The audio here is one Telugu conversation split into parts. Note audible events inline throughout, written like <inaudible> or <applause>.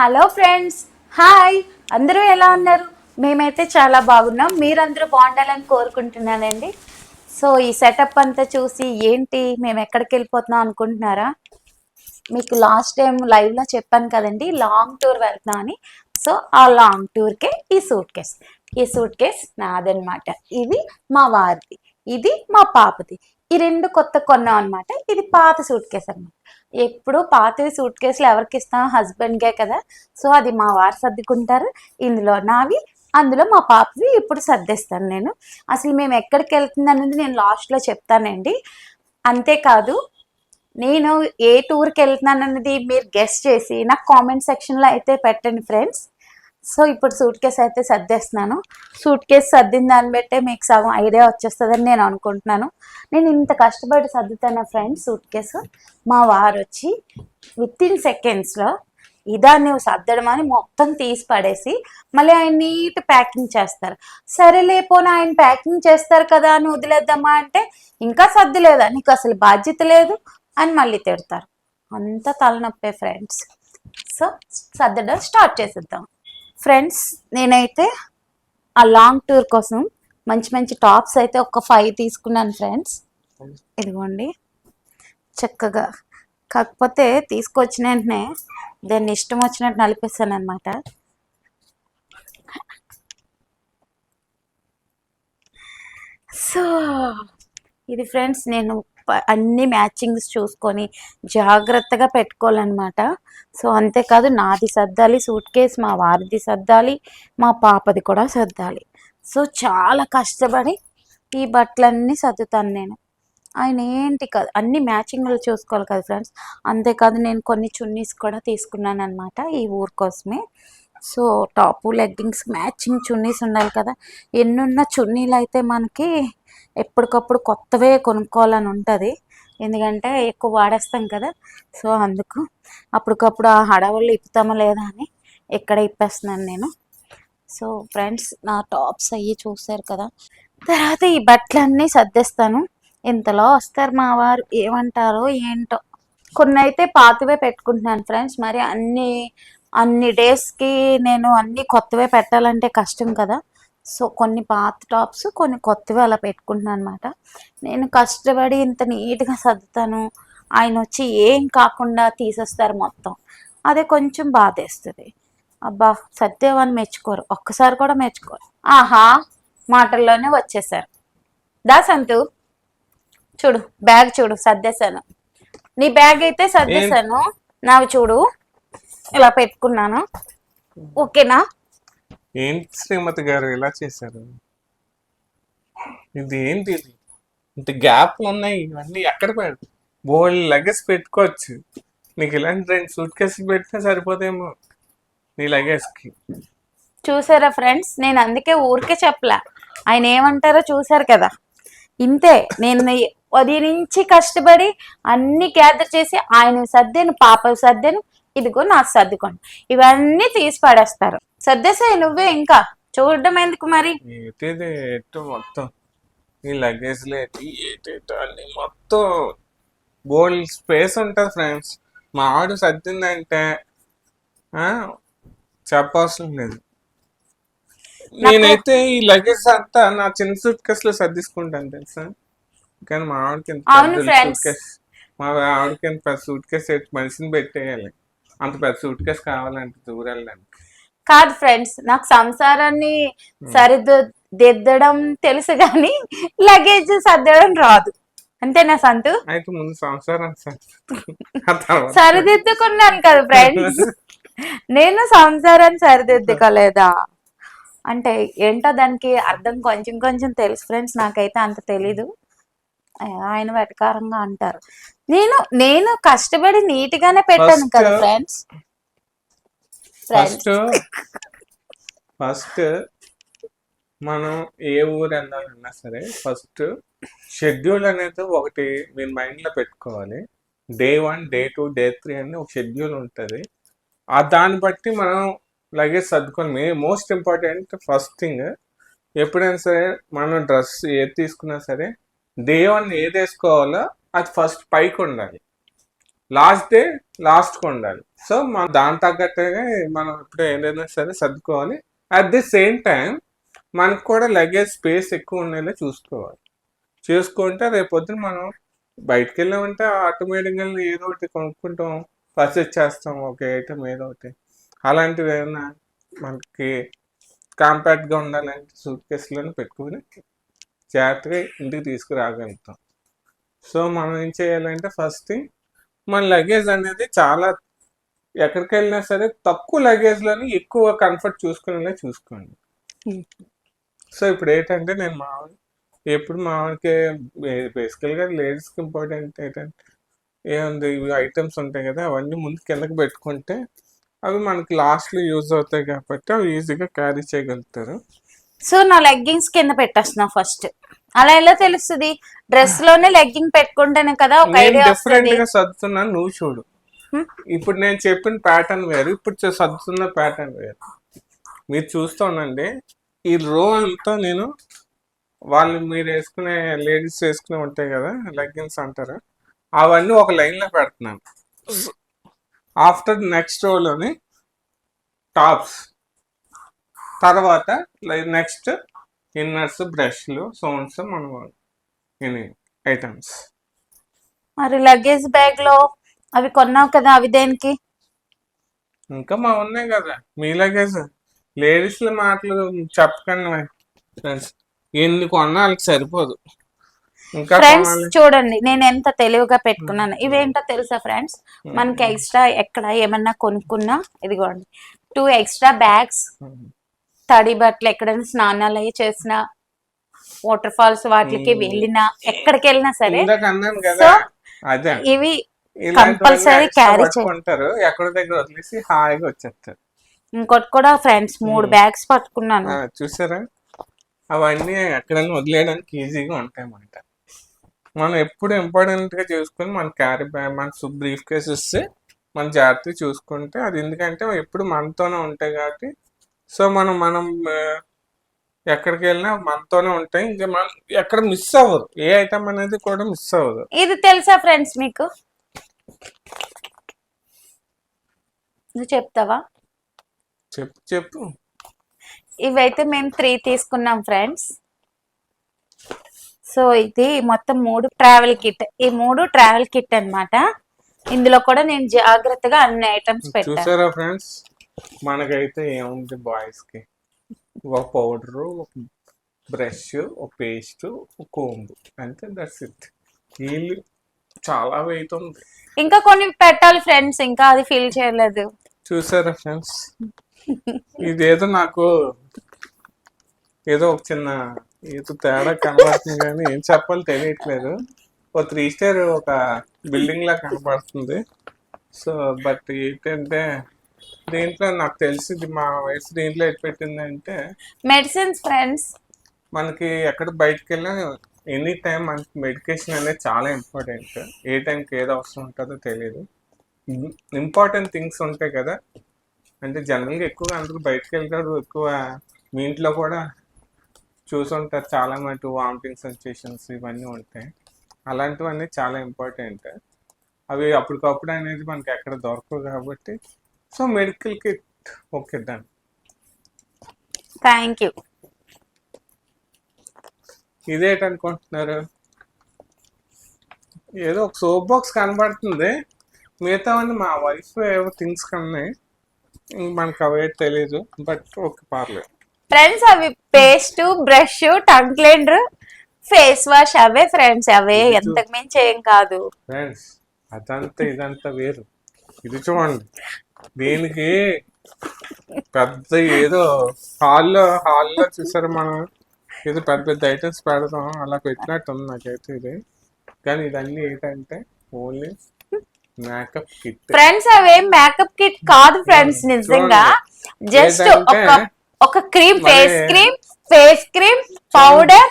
Hello friends hi. అందరూ ఎలా ఉన్నారు? మేమైతే చాలా బాగున్నాం. మీరందరూ బాగుండాలని కోరుకుంటున్నానండి. సో ఈ సెటప్ అంతా చూసి ఏంటి మేము ఎక్కడికి వెళ్ళిపోతున్నాం అనుకుంటున్నారా? మీకు లాస్ట్ టైం లైవ్లో చెప్పాను కదండి లాంగ్ టూర్ వెళ్తున్నాం అని. సో ఆ లాంగ్ టూర్కే ఈ సూట్ కేస్ ఈ సూట్ కేస్ నాదనమాట ఇది మా వారిది. ఇది మా పాపది. ఈ రెండు కొత్త కొన్నాం అనమాట ఇది పాత సూట్ కేస్ అనమాట ఎప్పుడు పాతవి సూట్ కేసులు ఎవరికి ఇస్తాం? హస్బెండ్కే కదా. సో అది మా వారు సర్దుకుంటారు. ఇందులో నావి అందులో మా పాపవి ఇప్పుడు సర్దేస్తాను నేను. అసలు మేము ఎక్కడికి వెళ్తుంది అనేది నేను లాస్ట్లో చెప్తానండి. అంతేకాదు నేను ఏ టూర్కి వెళ్తున్నాను అనేది మీరు గెస్ట్ చేసి నాకు కామెంట్ సెక్షన్లో అయితే పెట్టండి ఫ్రెండ్స్ సో ఇప్పుడు సూట్ కేస్ అయితే సర్దేస్తున్నాను. సూట్ కేస్ సర్దిన దాన్ని బట్టే మీకు సగం ఐడియా వచ్చేస్తుందని నేను అనుకుంటున్నాను. నేను ఇంత కష్టపడి సర్దుతాను ఫ్రెండ్స్ సూట్ కేసు మా వారు వచ్చి విత్ ఇన్ సెకండ్స్లో ఇదా నువ్వు సర్దడం అని మొత్తం తీసి పడేసి మళ్ళీ ఆయన నీట్ ప్యాకింగ్ చేస్తారు. సరే లేపోనా ఆయన ప్యాకింగ్ చేస్తారు కదా అని వదిలేద్దామా అంటే ఇంకా సర్దులేదా. నీకు అసలు బాధ్యత లేదు అని మళ్ళీ తిడతారు. అంత తలనొప్పే ఫ్రెండ్స్ సో సర్దడం స్టార్ట్ చేసేద్దాం. ఫ్రెండ్స్ నేనైతే ఆ లాంగ్ టూర్ కోసం మంచి మంచి టాప్స్ అయితే ఒక ఫైవ్ తీసుకున్నాను ఫ్రెండ్స్. ఇదిగోండి. చక్కగా. కాకపోతే తీసుకొచ్చిన వెంటనే దాన్ని ఇష్టం వచ్చినట్టు నలిపేస్తాను అనమాట సో ఇది ఫ్రెండ్స్ నేను అన్ని మ్యాచింగ్స్ చూసుకొని జాగ్రత్తగా పెట్టుకోవాలన్నమాట. సో అంతేకాదు నాది సర్దాలి సూట్ కేస్ మా వారిది సర్దాలి మా పాపది కూడా సర్దాలి. సో చాలా కష్టపడి ఈ బట్టలన్నీ సర్దుతాను నేను. ఆయన ఏంటి కాదు అన్ని మ్యాచింగ్లు చూసుకోవాలి కదా ఫ్రెండ్స్. అంతేకాదు నేను కొన్ని చున్నీస్ కూడా తీసుకున్నాను అనమాట ఈ ఊరు కోసమే. So top leggings matching chunnis ఉండాలి కదా. ఎన్నున్న చున్నీలు అయితే మనకి ఎప్పటికప్పుడు కొత్తవే కొనుక్కోవాలని ఉంటుంది. ఎందుకంటే ఎక్కువ వాడేస్తాం కదా. సో అందుకు అప్పటికప్పుడు ఆ హడావుల్లో ఇప్పుతామా లేదా అని ఎక్కడ ఇప్పేస్తున్నాను నేను. సో ఫ్రెండ్స్ నా టాప్స్ అయ్యి చూసారు కదా. తర్వాత ఈ బట్టలన్నీ సర్దేస్తాను. ఇంతలో వస్తారు మా వారు. ఏమంటారో ఏంటో. కొన్ని అయితే పాతవే పెట్టుకుంటున్నాను ఫ్రెండ్స్. మరి అన్ని అన్ని డేస్కి నేను అన్ని కొత్తవే పెట్టాలంటే కష్టం కదా. సో కొన్ని పాత టాప్స్ కొన్ని కొత్తవి అలా పెట్టుకుంటున్నాను అనమాట నేను కష్టపడి ఇంత నీట్గా సర్దుతాను. ఆయన వచ్చి ఏం కాకుండా తీసేస్తారు మొత్తం. అదే కొంచెం బాధేస్తుంది. అబ్బా సర్దేవని మెచ్చుకోరు. ఒక్కసారి కూడా మెచ్చుకోరు. ఆహా మాటల్లోనే వచ్చేసారు. దా సంతు. చూడు బ్యాగ్ చూడు సర్దేశాను. నీ బ్యాగ్ అయితే సర్దేశాను. నావి చూడు. ఇలా పెట్టుకున్నాను. ఓకేనా? ఏంటి శ్రీమతి గారు ఇలా చేశారు? ఇది ఏంటి ఇది? ఇంత గ్యాప్లు ఉన్నాయి ఇవన్నీ ఎక్కడ పెడతారు బోల్డ్ లగేజ్ పెట్టుకోవచ్చు. నీకు ఇలాంటి రెండు సూట్ కేసులు పెట్టినా సరిపోదేమో నీ లగేజ్కి. చూసారా ఫ్రెండ్స్? నేను అందుకే ఊరికే చెప్పలా. ఆయన ఏమంటారో చూసారు కదా? ఇంతే. నేను అది నుంచి కష్టపడి అన్ని గ్యాదర్ చేసి ఆయన సర్దాను పాప సర్దాను ఇదిగో నాకు సర్దుకోండి. ఇవన్నీ తీసి పడేస్తారు. సర్దేసాయి నువ్వే ఇంకా. చూడడం ఎందుకు మరి? మొత్తం ఈ ఏటేటో అన్ని మొత్తం బోల్డ్ స్పేస్ ఉంటుంది ఫ్రెండ్స్ మా ఆవిడ సర్దిందంటే చెప్పవసరం లేదు. నేనైతే ఈ లగేజ్ అంతా నా చిన్న సూట్ కేసు లో సర్దిసుకుంటాను తెలుసా? కానీ మా ఆవిడకి మా ఆవిడకి సూట్ కేసు మనిషిని పెట్టేయాలి. అంత పెద్ద సూట్ కేసు కావాలంటే దూరెళ్ళడానికి కాదు ఫ్రెండ్స్ నాకు సంసారాన్ని సరిదిద్దడం తెలుసు కానీ లగేజ్ సర్దడం రాదు. అంతేనా సంతు? అయితే ముందు సంసారం సరిదిద్దుకున్నాను కదా ఫ్రెండ్స్. నేను సంసారాన్ని సరిదిద్దుకోలేదా? అంటే ఏంటో దానికి అర్థం కొంచెం కొంచెం తెలుసు ఫ్రెండ్స్ నాకైతే అంత తెలీదు. ఆయన వెటకారంగా అంటారు. నేను నేను కష్టపడి నీట్ గానే పెట్టాను కదా ఫ్రెండ్స్ ఫస్ట్ ఫస్ట్ మనం ఏ ఊరు వెళ్ళాలన్నా సరే ఫస్ట్ షెడ్యూల్ అనేది ఒకటి మీరు మైండ్లో పెట్టుకోవాలి. Day one day two day three అని ఒక షెడ్యూల్ ఉంటుంది. ఆ దాన్ని బట్టి మనం లగేజ్ సర్దుకొని మే మోస్ట్ ఇంపార్టెంట్ ఫస్ట్ థింగ్ ఎప్పుడైనా సరే మనం డ్రెస్ ఏది తీసుకున్నా సరే డే వన్ ఏది వేసుకోవాలో అది ఫస్ట్ పైకి ఉండాలి. లాస్ట్ డే లాస్ట్కి ఉండాలి. సో మన దాని తగ్గట్టుగా మనం ఇప్పుడు ఏదైనా సరే సర్దుకోవాలి. అట్ ది సేమ్ టైం మనకు కూడా లగేజ్ స్పేస్ ఎక్కువ ఉండేలా చూసుకోవాలి. చూసుకుంటే రేపొద్దున మనం బయటకు వెళ్ళామంటే ఆటోమేటిక్గా ఏదో ఒకటి కొనుక్కుంటాం. పర్చేజ్ చేస్తాం ఒక ఐటమ్ ఏదో ఒకటి. అలాంటివి ఏమైనా మనకి కాంపాక్ట్గా ఉండాలంటే సూట్ కేసులను పెట్టుకుని జాగ్రత్తగా ఇంటికి తీసుకురాగలుగుతాం. సో మనం ఏం చేయాలంటే ఫస్ట్ థింగ్ మన లగేజ్ అనేది చాలా ఎక్కడికి వెళ్ళినా సరే తక్కువ లగేజ్లోని ఎక్కువ కంఫర్ట్ చూసుకునేలా చూసుకోండి. సో ఇప్పుడు ఏంటంటే నేను మామూలు ఎప్పుడు మామూలుగా బేసికల్గా లేడీస్కి ఇంపార్టెంట్ ఏంటంటే ఏముంది ఇవి ఐటమ్స్ ఉంటాయి కదా అవన్నీ ముందు కిందకి పెట్టుకుంటే అవి మనకి లాస్ట్లో యూజ్ అవుతాయి కాబట్టి అవి ఈజీగా క్యారీ చేయగలుగుతారు. సో నా లెగ్గింగ్స్ కింద పెట్టేస్తున్నా ఫస్ట్. అలా ఎలా తెలుస్తుంది? డ్రెస్లోనే లెగ్గింగ్ పెట్టుకుంటేనే కదా ఒక ఐడియా డిఫరెంట్గా సర్దుతున్నాను నువ్వు చూడు? ఇప్పుడు నేను చెప్పిన ప్యాటర్న్ వేరు ఇప్పుడు సర్దుతున్న ప్యాటర్న్ వేరు. మీరు చూస్తూ ఉండండి. ఈ రో అంతా నేను వాళ్ళు మీరు వేసుకునే లేడీస్ వేసుకునే ఉంటాయి కదా లెగ్గిన్స్ అంటారు. అవన్నీ ఒక లైన్లో పెడుతున్నాను. ఆఫ్టర్ నెక్స్ట్ రోలోని టాప్స్ తర్వాత నెక్స్ట్ ఇన్నర్స్ బ్రష్లు సోన్స్ మనం ఇన్ని ఐటమ్స్. మరి లగేజ్ బ్యాగ్లో అవి కొన్నావు కదా అవి దేనికి? ఇంకా మా ఉన్నాయి కదా మీ లగేజ్. లేడీస్ మాటలు చెప్పకండి ఫ్రెండ్స్. ఎన్ని కొన్నా వాళ్ళకి సరిపోదు. ఇంకా ఫ్రెండ్స్ చూడండి నేను ఎంత తెలివిగా పెట్టుకున్నాను. ఇవేంటో తెలుసా ఫ్రెండ్స్? మనకి ఎక్స్ట్రా ఎక్కడ ఏమన్నా కొనుక్కున్నా ఇదిగోండి టూ ఎక్స్ట్రా బ్యాగ్స్. తడి బట్టలు ఎక్కడైనా స్నానాలు అయ్యి చేసిన వాటర్ ఫాల్స్ వాటికి. వెళ్ళినా ఎక్కడికి వెళ్ళినా సరే. సో ఇవి carry చేయాలి. పట్టుకుంటారు. ఎక్కడ దగ్గర వదిలేసి హాయిగా వచ్చేస్తారు. ఇంకోటి కూడా ఫ్రెండ్స్ మూడు. బ్యాగ్స్ పట్టుకున్నాను. చూసారా? అవన్నీ ఎక్కడైనా వదిలేయడానికి ఈజీగా ఉంటాయి అన్నమాట మనం ఎప్పుడు ఇంపార్టెంట్గా చూసుకొని మన క్యారీ బ్యాగ్ మన బ్రీఫ్ కేస్ ఇస్తే మన జాగ్రత్తగా చూసుకుంటే అది ఎందుకంటే ఎప్పుడు మనతోనే ఉంటాయి కాబట్టి సో మనం మనం ఎక్కడికి వెళ్ళినా మనతోనే ఉంటాయి. ఇంకా మనం ఎక్కడ మిస్ అవ్వదు. ఏ ఐటమ్ అనేది కూడా మిస్ అవ్వదు. ఇది తెలుసా ఫ్రెండ్స్ మీకు? నువ్వు చెప్తావా? చెప్పు చెప్పు. ఇవైతే మేము త్రీ తీసుకున్నాం ఫ్రెండ్స్ సో ఇది మొత్తం మూడు ట్రావెల్ కిట్ ఈ మూడు ట్రావెల్ కిట్ అన్నమాట. ఇందులో కూడా నేను జాగ్రత్తగా అన్ని ఐటమ్స్ పెట్టాను. ఫ్రెండ్స్ మనకైతే ఏముంది బాయ్స్కి ఒక పౌడరు ఒక బ్రష్ ఒక పేస్ట్ ఒక కోంబు. అంతే దట్స్ ఇట్ వీళ్ళు చాలా వెయిట్ ఉంది. ఇంకా కొన్ని పెట్టాలి ఫ్రెండ్స్ ఇంకా అది ఫీల్ చేయలేదు. చూసారా ఫ్రెండ్స్ ఇదేదో నాకు ఏదో ఒక చిన్న ఏదో తేడా కనబడుతుంది కానీ ఏం చెప్పాలో తెలియట్లేదు. ఒక త్రీ స్టార్ ఒక బిల్డింగ్ లా కనబడుతుంది. సో బట్ ఏంటంటే దీంట్లో నాకు తెలిసింది మా వయసు దీంట్లో ఎటు పెట్టిందంటే మెడిసిన్స్ ఫ్రెండ్స్ మనకి ఎక్కడ బయటకు వెళ్ళినా ఎనీ టైం మనకి మెడికేషన్ అనేది చాలా ఇంపార్టెంట్. ఏ టైంకి ఏది అవసరం ఉంటుందో తెలియదు. ఇంపార్టెంట్ థింగ్స్ ఉంటాయి కదా. అంటే జనరల్గా ఎక్కువగా అందరూ బయటకు వెళ్తారు ఎక్కువ మీ ఇంట్లో కూడా చూసుంటారు చాలా మటు వామిటింగ్ సెన్సేషన్స్ ఇవన్నీ ఉంటాయి. అలాంటివన్నీ చాలా ఇంపార్టెంట్. అవి అప్పటికప్పుడు అనేది మనకి ఎక్కడ దొరకవు కాబట్టి so medical kit. Okay done. Thank you. ఇదేటనుకుంటున్నారు? ఏదో ఒక సోప్ బాక్స్ కనబడుతుంది. మిగతావన్నీ మా వైఫ్ ఏవో థింగ్స్ కన్నాయి. మనకు అవే తెలీదు. బట్ ఓకే పర్లేదు. ఫ్రెండ్స్ అవి paste brush tongue cleaner face wash అవే ఫ్రెండ్స్ అవే ఎంతకు మించి ఏం కాదు. ఫ్రెండ్స్ అదంతా ఇదంతా వేరు. ఇది చూడండి. దీనికి? పెద్ద ఏదో హాల్లో హాల్లో చూసారు మనం? ఏదో పెద్ద పెద్ద ఐటమ్స్ పెడతాం అలా పెట్టినట్టు ఉంది నాకైతే ఇది. కానీ ఇదన్నీ ఏంటంటే ఓన్లీ మేకప్ కిట్ ఫ్రెండ్స్ అవేం మేకప్ కిట్ కాదు ఫ్రెండ్స్ Hmm, నిజంగా. జస్ట్ ఒక ఒక cream face cream face cream powder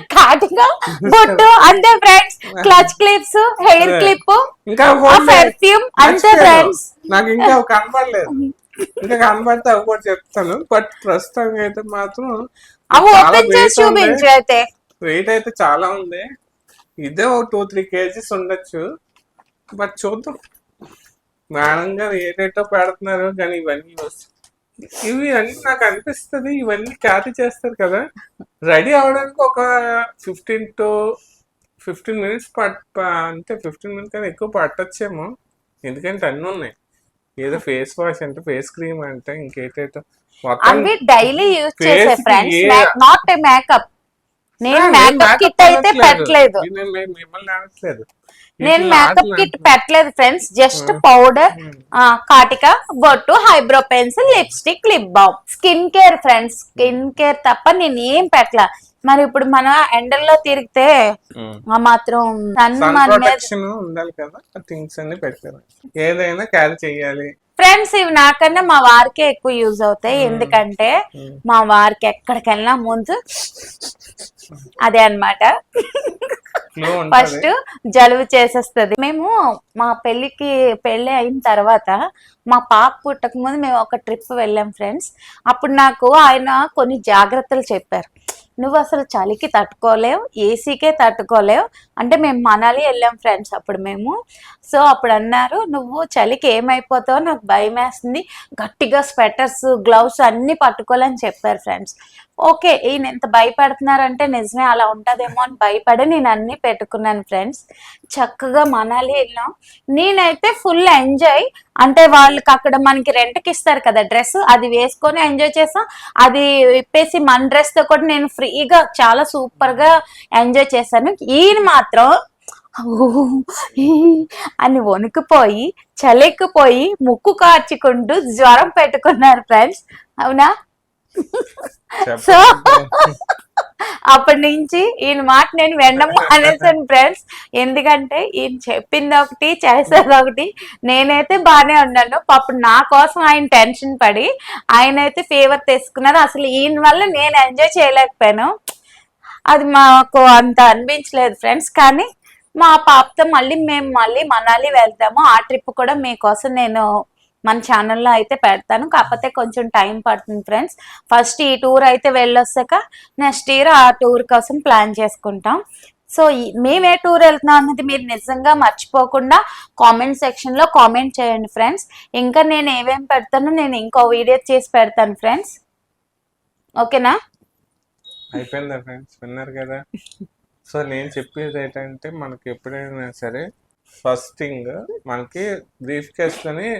కాటిగా బొట్టు అంతే friends clutch clips hair. Clip ఇంకా. పెర్ఫ్యూమ్ అంతే. ఫ్రెండ్స్ నాకు ఇంకా కనపడలేదు ఇంకా కనపడితే అవి కూడా చెప్తాను. బట్ ప్రస్తుతానికి అయితే మాత్రం అవి ఓపెన్ చేసి. చూపించు అయితే. వెయిట్ అయితే చాలా ఉంది ఇదే ఒక టూ త్రీ కేజీస్ ఉండొచ్చు. బట్ చూద్దాం. మేడం గారు పెడుతున్నారు? కానీ ఇవన్నీ వస్తు- ఇవి అన్ని నాకు అనిపిస్తుంది ఇవన్నీ క్యారీ చేస్తారు కదా. రెడీ అవడానికి ఒక ఫిఫ్టీన్ టు ఫిఫ్టీన్ మినిట్స్ పట్ అంతే ఫిఫ్టీన్ మినిట్స్ కన్నా ఎక్కువ పట్టొచ్చేమో. ఎందుకంటే అన్నీ ఉన్నాయి. ఏదో ఫేస్ వాష్ అంటే ఫేస్ క్రీమ్ అంటే ఇంకేటేటో. మొత్తం అవి డైలీ యూజ్ చేసే ఫ్రెండ్స్ నాట్ ఏ మేకప్. నేను మేకప్ కిట్ అయితే. పెట్టలేదు. మిమ్మల్ని అనట్లేదు. నేను మేకప్ కిట్. పెట్టలేదు ఫ్రెండ్స్ జస్ట్ పౌడర్ కాటిక బొట్టు eyebrow pencil lipstick lip balm skin care friends skin care తప్ప నేను ఏం పెట్టలా. మరి ఇప్పుడు మన ఎండల్లో తిరిగితే. ఆ మాత్రం సన్ సన్ మన మీద ప్రొటెక్షన్ ఉండాలి కదా థింగ్స్ అన్ని పెట్టారు ఏదైనా క్యారీ చేయాలి. ఫ్రెండ్స్ ఇవి నాకన్నా మా వారికే ఎక్కువ యూజ్ అవుతాయి. ఎందుకంటే ఉమ్. మా వారికి ఎక్కడికి వెళ్ళినా ముందు అదే అన్నమాట. ఫ్లో ఫస్ట్ జలుబు చేసేస్తుంది. మేము మా పెళ్ళికి పెళ్ళి అయిన తర్వాత మా పాప పుట్టక ముందు మేము ఒక ట్రిప్ వెళ్ళాం ఫ్రెండ్స్ అప్పుడు నాకు ఆయన కొన్ని జాగ్రత్తలు చెప్పారు. నువ్వు అసలు చలికి తట్టుకోలేవు ఏసీకే తట్టుకోలేవు. అంటే మేము మనాలి వెళ్ళాం ఫ్రెండ్స్ అప్పుడు మేము. సో అప్పుడు అన్నారు నువ్వు చలికి ఏమైపోతావో నాకు భయం వేస్తుంది గట్టిగా స్వెటర్స్ గ్లౌస్ అన్నీ పట్టుకోవాలని చెప్పారు ఫ్రెండ్స్ ఓకే ఈయన ఎంత భయపడుతున్నారంటే నిజమే అలా ఉంటుందేమో అని భయపడి నేను అన్నీ పెట్టుకున్నాను ఫ్రెండ్స్. చక్కగా మనాలి వెళ్ళాం. నేనైతే ఫుల్ ఎంజాయ్. అంటే వాళ్ళకి అక్కడ మనకి రెంట్కి ఇస్తారు కదా డ్రెస్ అది వేసుకొని ఎంజాయ్ చేసాం. అది విప్పేసి మన డ్రెస్తో కూడా నేను ఫ్రీగా చాలా సూపర్గా ఎంజాయ్ చేశాను. ఈయన మాత్రం అని వణుకుపోయి చలెక్కిపోయి ముక్కు కార్చుకుంటూ జ్వరం పెట్టుకున్నారు ఫ్రెండ్స్. అవునా? సో అప్పటి నుంచి ఈయన మాట నేను వెండమ్మ అనేసాను ఫ్రెండ్స్ ఎందుకంటే ఈయన చెప్పింది ఒకటి చేసేది ఒకటి. నేనైతే బాగానే ఉన్నాను. పాపం నా కోసం ఆయన టెన్షన్ పడి ఆయన అయితే ఫీవర్ తెచ్చుకున్నారు. అసలు ఈయన వల్ల నేను ఎంజాయ్ చేయలేకపోయాను. అది మాకు అంత అనిపించలేదు ఫ్రెండ్స్ కానీ మా పాపతో మళ్ళీ మేము మళ్ళీ మనాలి వెళ్తాము ఆ ట్రిప్ కూడా మీకోసం నేను మన ఛానల్లో అయితే పెడతాను. కాకపోతే కొంచెం టైం పడుతుంది ఫ్రెండ్స్ ఫస్ట్ ఈ టూర్ అయితే వెళ్ళొస్తాక నెక్స్ట్ ఇయర్ ఆ టూర్ కోసం ప్లాన్ చేసుకుంటాం. సో మేము ఏ టూర్ వెళ్తున్నాం అన్నది మీరు నిజంగా మర్చిపోకుండా కామెంట్ సెక్షన్లో కామెంట్ చేయండి ఫ్రెండ్స్ ఇంకా నేను ఏమేమి పెడతానో నేను ఇంకో వీడియో చేసి పెడతాను ఫ్రెండ్స్ ఓకేనా? అయిపోయిందా ఫ్రెండ్స్ విన్నారు కదా? సో నేను చెప్పేది ఏంటంటే మనకి ఎప్పుడైనా సరే ఫస్ట్ థింగ్ మనకి బ్రీఫ్ కేస్లోని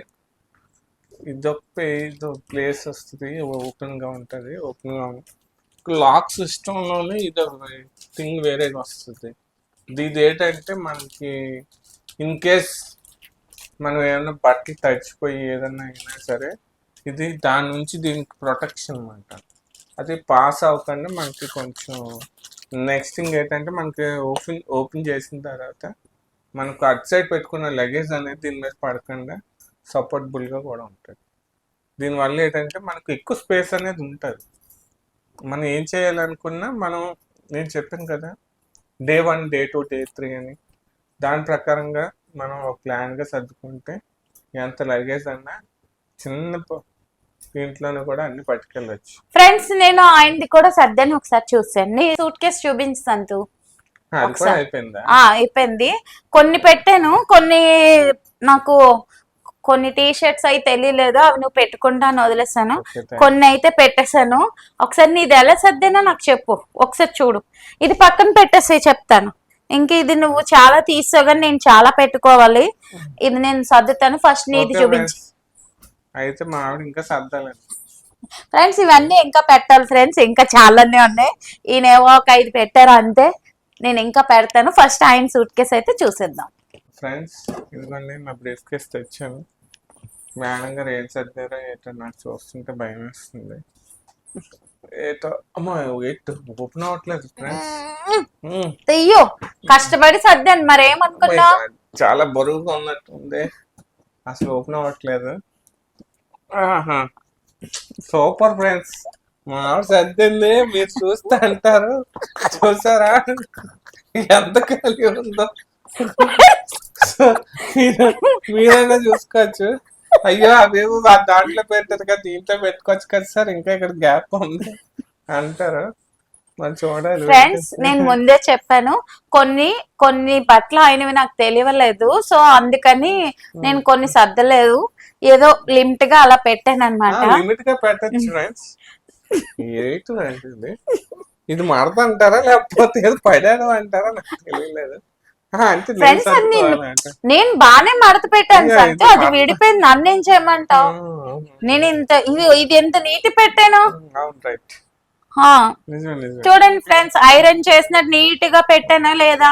ఇదొక ఇది ప్లేస్ వస్తుంది ఓపెన్గా ఉంటది. ఓపెన్గా లాక్ సిస్టంలోనే ఇది థింగ్ వేరే వస్తుంది. ఇది ఏంటంటే మనకి ఇన్ కేస్ మనం ఏమైనా బట్టలు తడిచిపోయి ఏదైనా అయినా సరే ఇది దాని నుంచి దీనికి ప్రొటెక్షన్ అనమాట అది పాస్ అవ్వకుండా మనకి కొంచెం నెక్స్ట్ థింగ్ ఏంటంటే మనకి ఓపెన్ ఓపెన్ చేసిన తర్వాత మనకు అటు సైడ్ పెట్టుకున్న లగేజ్ అనేది దీని మీద పడకుండా సపోర్టబుల్గా కూడా ఉంటుంది దీనివల్ల ఏంటంటే మనకు ఎక్కువ స్పేస్ అనేది ఉంటుంది. మనం ఏం చేయాలనుకున్నా మనం నేను చెప్పాను కదా day one day two day three అని. దాని ప్రకారంగా మనం ఒక ప్లాన్గా సర్దుకుంటే ఎంత లగేజ్ అన్నా చిన్న దీంట్లోనే కూడా అన్ని పట్టుకెళ్ళచ్చు. ఫ్రెండ్స్ నేను ఆయనది కూడా సర్దాన్ని ఒకసారి చూసాను సూట్ కేసు చూపించు అయిపోయింది. కొన్ని పెట్టాను. కొన్ని నాకు కొన్ని టీ షర్ట్స్ అయితే తెలియలేదు అవి నువ్వు పెట్టుకుంటాను వదిలేసాను. కొన్ని అయితే పెట్టేశాను. ఒకసారి నీది ఎలా సర్దేనా నాకు చెప్పు. ఒకసారి చూడు. ఇది పక్కన పెట్టేసి చెప్తాను. ఇంక ఇది నువ్వు చాలా తీసావు కానీ నేను చాలా పెట్టుకోవాలి. ఇది నేను సర్దుతాను. ఫస్ట్ నీది చూపించు. అయితే మా ఆవిడ ఇంకా సర్దాలండి ఫ్రెండ్స్ ఇవన్నీ ఇంకా పెట్టాలి ఫ్రెండ్స్. ఇంకా చాలానే ఉన్నాయి. ఈయనేవో ఒక ఐదు పెట్టారు అంతే. నేను ఇంకా పెడతాను. ఫస్ట్ ఆయన సూట్ కేసు అయితే చూసేద్దాం. ఫ్రెండ్స్ ఇదిగోండి నా బ్రీఫ్ కేస్ తెచ్చాను. మేడం గారు ఏం సర్దారో ఏటో నాకు చూస్తుంటే భయం వేస్తుంది. ఏటో అమ్మో ఎయిట్ ఓపెన్ అవ్వట్లేదు ఫ్రెండ్స్. తెయ్యో కష్టపడి సర్దాను మరేమనుకున్నా చాలా బరువుగా ఉన్నట్టు ఉంది అసలు ఓపెన్ అవ్వట్లేదు. Super friends. మా ఆవిడ సర్దింది మీరు చూస్తే అంటారు. చూసారా? ఎంత కలిగి ఉందో. సో మీరు- మీరైనా చూసుకోవచ్చు. అయ్యో అవేమో ఆ దాంట్లో పెట్టారు కదా దీంట్లో పెట్టుకోవచ్చు కదా సార్ ఇంకా ఇక్కడ గ్యాప్ ఉంది అంటారు. ఫ్రెండ్స్ నేను ముందే చెప్పాను కొన్ని కొన్ని బట్టలు అయినవి నాకు తెలియలేదు సో అందుకని నేను కొన్ని సర్దలేదు. ఏదో లిమిట్గా అలా పెట్టాను అనమాట లిమిట్గా పెట్టచ్చు ఫ్రెండ్స్ ఫ్రెండ్స్ ఇది? మడత అంటారా లేకపోతే ఏదో పడాడు అంటారా నాకు తెలియలేదు. అంటే నేను బానే మడత పెట్టాను సంతు అది విడిపోయింది నన్ను ఏం చేయమంటావు. నేను ఇంత ఇది ఇది ఎంత నీటి పెట్టాను? చూడండి ఫ్రెండ్స్ ఐరన్ చేసినట్టు నీట్గా పెట్టానా లేదా?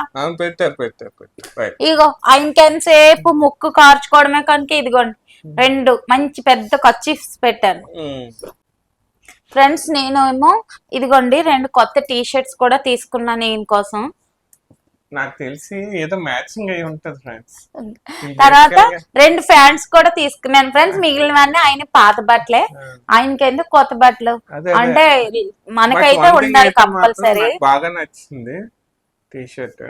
ఇగో ఇంకెంతసేపు ముక్కు కార్చుకోవడమే కనుక ఇదిగోండి. రెండు మంచి పెద్ద కచ్చిఫ్స్ పెట్టాను. ఫ్రెండ్స్ నేను ఏమో ఇదిగోండి రెండు కొత్త టీ షర్ట్స్ కూడా తీసుకున్నాను నేను కోసం. నాకు తెలిసి ఏదో మ్యాచింగ్ అయి ఉంటది ఫ్రెండ్స్ తర్వాత రెండు ఫ్యాన్స్ కూడా తీసుకున్నాను ఫ్రెండ్స్ మిగిలినవన్నీ ఆయన పాత బట్టలే. ఆయనకి ఎందుకు కొత్త బట్టలు? అంటే మనకైతే ఉండాలి కంపల్సరీ. బాగా నచ్చింది టీ షర్ట్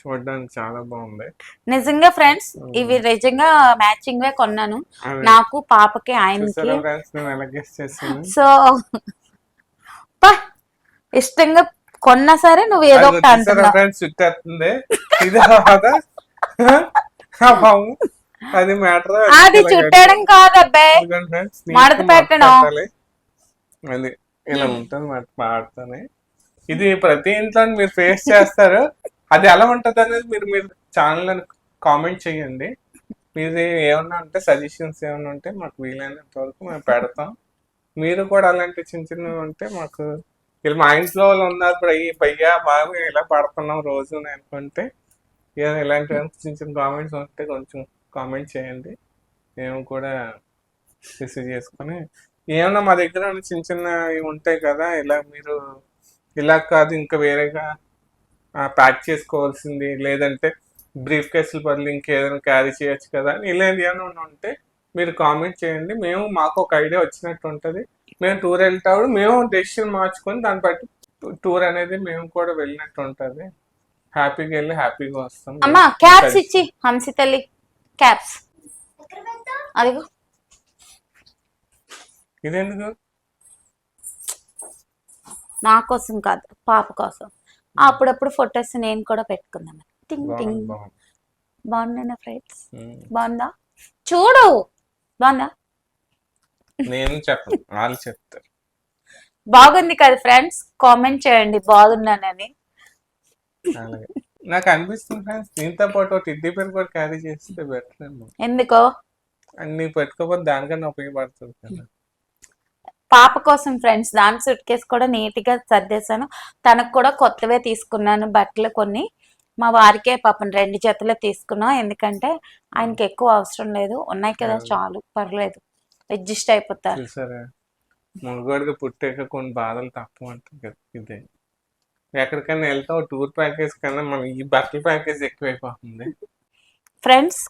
చూడడానికి చాలా బాగుంది. నిజంగా ఫ్రెండ్స్ ఇవి నిజంగా మ్యాచింగ్ వే కొన్నాను. నాకు పాపకి ఆయనకి. సో ఇష్టంగా కొన్నా సరే నువ్వు ఏదో ఒకటి అంటున్నావు. అది మ్యాటర్ అది చుట్టడం కాదు అబ్బాయి మడత పెట్టడం. అది ఇలా ఉంటుంది మాట పాడుతానే ఇది ప్రతి ఇంట్లో మీరు ఫేస్ చేస్తారు. అది ఎలా ఉంటది అనేది మీరు మీరు ఛానల్ కామెంట్ చేయండి. మీది ఏమన్నా ఉంటే సజెషన్స్ ఏమన్నా ఉంటే మాకు వీలైనంత వరకు మేము పెడతాం. మీరు కూడా అలాంటి చిన్న చిన్నవి ఉంటే మాకు వీళ్ళు మా ఇంట్లో వాళ్ళు ఉన్నారు ఇప్పుడు అయ్యి పయ్యా బాగా ఇలా పడుతున్నాం రోజు అనుకుంటే ఇలాంటి చిన్న చిన్న కామెంట్స్ ఉంటే కొంచెం కామెంట్ చేయండి. మేము కూడా రిసీవ్ చేసుకొని ఏమన్నా మా దగ్గర చిన్న చిన్న చిన్నవి ఉంటాయి కదా ఇలా మీరు ఇలా కాదు ఇంకా వేరేగా ప్యాక్ చేసుకోవాల్సింది. లేదంటే బ్రీఫ్ కేసులు బదులు ఇంకేదైనా క్యారీ చేయొచ్చు కదా అని ఇలాంటి ఏమైనా ఉంటే మీరు కామెంట్ చేయండి. మేము మాకు ఒక ఐడియా వచ్చినట్టు ఉంటుంది. మేము టూర్ వెళ్తాడు మేము డెసిషన్ మార్చుకొని దాన్ని బట్టి టూర్ అనేది మేము కూడా వెళ్ళినట్టు ఉంటుంది. హ్యాపీగా వెళ్ళి హ్యాపీగా వస్తాం. అమ్మా క్యాప్స్ ఇచ్చి హంసి తల్లి క్యాప్స్ అదిగో. ఇదెందుకు? నా కోసం కాదు పాప కోసం. అప్పుడప్పుడు ఫొటోస్ నేను కూడా పెట్టుకుందాం. టింగ్ టింగ్ బాగుంది. బాగుందా ఫ్రెండ్స్ ఉమ్. బాగుందా? చూడు. బాగుందా? నేను చెప్పను. వాళ్ళు చెప్తారు. బాగుంది కదా ఫ్రెండ్స్? కామెంట్ చేయండి. బాగున్నానని. నాకు అనిపిస్తుంది ఫ్రెండ్స్ దీంతో పాటు ఒక టిడ్డీ పేరు కూడా క్యారీ చేస్తే బెటర్ ఎందుకో? అన్ని పెట్టుకోకపోతే దానికన్నా ఉపయోగపడుతుంది కదా. పాప కోసం ఫ్రెండ్స్ దాని సూట్ కేసు కూడా నీట్గా సర్దేశాను. తనకు కూడా కొత్తవే తీసుకున్నాను బట్టలు కొన్ని. మా వారికే పాపం రెండు జతలు తీసుకున్నాం. ఎందుకంటే ఆయనకి ఎక్కువ అవసరం లేదు. ఉన్నాయి కదా. చాలు. పర్లేదు. అడ్జస్ట్ అయిపోతారు. చూసారా? మునుగోడుగా పుట్టాక కొన్ని బాధలు తప్ప అంటుంది కదా ఇదే. ఎక్కడికైనా వెళ్తావు టూర్ ప్యాకేజ్ కన్నా మన ఈ బట్టల ప్యాకేజ్ ఎక్కువైపోతుంది. ఫ్రెండ్స్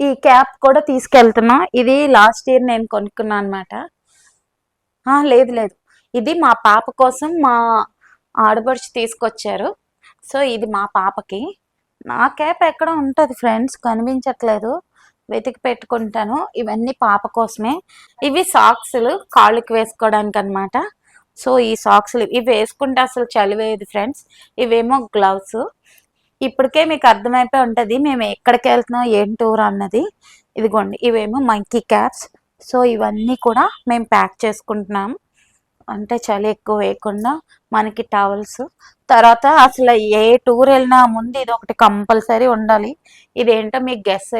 ఈ క్యాప్ కూడా తీసుకెళ్తున్నా. ఇది లాస్ట్ ఇయర్ నేను కొనుక్కున్నాను అనమాట లేదు లేదు. ఇది మా పాప కోసం మా ఆడపడుచు తీసుకొచ్చారు. సో ఇది మా పాపకి. నా క్యాప్ ఎక్కడ ఉంటుంది ఫ్రెండ్స్ కనిపించట్లేదు. వెతికి పెట్టుకుంటాను. ఇవన్నీ పాప కోసమే. ఇవి సాక్స్లు కాళ్ళకి వేసుకోవడానికి అన్నమాట సో ఈ సాక్స్లు ఇవి వేసుకుంటే అసలు చలివేది ఫ్రెండ్స్. ఇవేమో గ్లవ్స్. ఇప్పటికే మీకు అర్థమైపోయి ఉంటుంది మేము ఎక్కడికి వెళ్తున్నాం ఏం టూర్ అన్నది. ఇదిగోండి ఇవేమో మంకీ క్యాప్స్. సో ఇవన్నీ కూడా మేము ప్యాక్ చేసుకుంటున్నాం. అంటే చలి ఎక్కువ వేయకుండా మనకి టవల్స్ తర్వాత అసలు ఏ టూర్ వెళ్ళినా ముందు ఇది ఒకటి కంపల్సరీ ఉండాలి. ఇదేంటో మీకు గెస్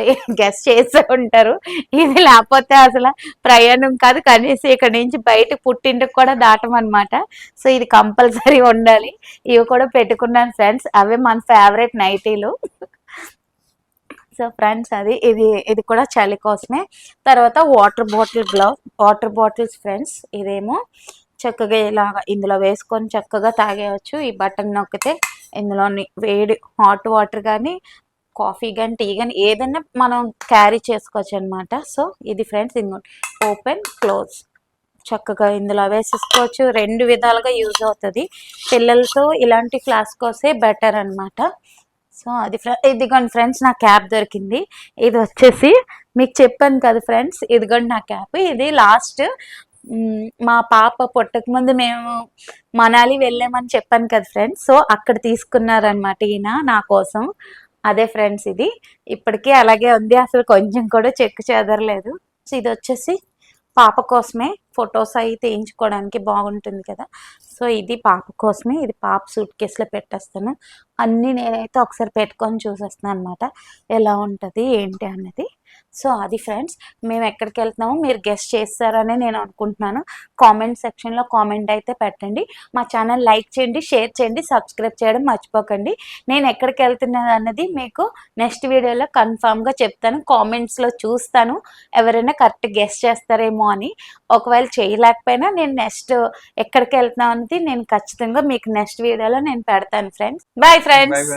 గెస్ <laughs> చేసే ఉంటారు. ఇది లేకపోతే అసలు ప్రయాణం కాదు. కనీసం ఇక్కడ నుంచి బయట పుట్టింటికి కూడా దాటమన్నమాట. సో ఇది కంపల్సరీ ఉండాలి. ఇవి కూడా పెట్టుకున్నాను ఫ్రెండ్స్ అవే మన ఫేవరెట్ నైటీలు. సో ఫ్రెండ్స్ అది ఇది ఇది కూడా చలి కోసమే. తర్వాత water bottle glove water bottles friends ఇదేమో చక్కగా ఇలాగా ఇందులో వేసుకొని చక్కగా తాగేయచ్చు. ఈ బటన్ నొక్కితే ఇందులోని వేడి హాట్ వాటర్ కానీ కాఫీ కానీ టీ కానీ ఏదైనా మనం క్యారీ చేసుకోవచ్చు అనమాట సో ఇది ఫ్రెండ్స్ ఇంకోటి ఓపెన్ క్లోజ్. చక్కగా ఇందులో వేసేసుకోవచ్చు. రెండు విధాలుగా యూజ్ అవుతుంది. పిల్లలతో ఇలాంటి ఫ్లాస్కోసే బెటర్ అన్నమాట. సో అది ఇదిగోండి ఫ్రెండ్స్ నా క్యాప్ దొరికింది. ఇది వచ్చేసి మీకు చెప్పాను కదా ఫ్రెండ్స్ ఇదిగోండి నా క్యాప్. ఇది లాస్ట్ మా పాప పుట్టక ముందు మేము మనాలి వెళ్ళామని చెప్పాను కదా ఫ్రెండ్స్ సో అక్కడ తీసుకున్నారనమాట ఈయన నా కోసం. అదే ఫ్రెండ్స్ ఇది. ఇప్పటికీ అలాగే ఉంది. అసలు కొంచెం కూడా చెక్కు చెదరలేదు. సో ఇది వచ్చేసి పాప కోసమే. ఫొటోస్ అవి తీయించుకోవడానికి బాగుంటుంది కదా. సో ఇది పాప కోసమే. ఇది పాప సూట్ కేసులో పెట్టేస్తాను. అన్నీ నేనైతే ఒకసారి పెట్టుకొని చూసేస్తాను అనమాట ఎలా ఉంటుంది ఏంటి అన్నది. సో అది ఫ్రెండ్స్ మేము ఎక్కడికి వెళ్తున్నామో మీరు గెస్ట్ చేస్తారని నేను అనుకుంటున్నాను. కామెంట్ సెక్షన్లో కామెంట్ అయితే పెట్టండి. మా ఛానల్ లైక్ చేయండి షేర్ చేయండి సబ్స్క్రైబ్ చేయడం మర్చిపోకండి. నేను ఎక్కడికి వెళ్తున్నాను అన్నది మీకు నెక్స్ట్ వీడియోలో కన్ఫామ్గా చెప్తాను. కామెంట్స్లో చూస్తాను ఎవరైనా కరెక్ట్ గెస్ట్ చేస్తారేమో అని. ఒకవేళ చేయలేకపోయినా నేను నెక్స్ట్ ఎక్కడికి వెళ్తున్నాం అనేది నేను ఖచ్చితంగా మీకు నెక్స్ట్ వీడియోలో నేను పెడతాను ఫ్రెండ్స్. Bye friends.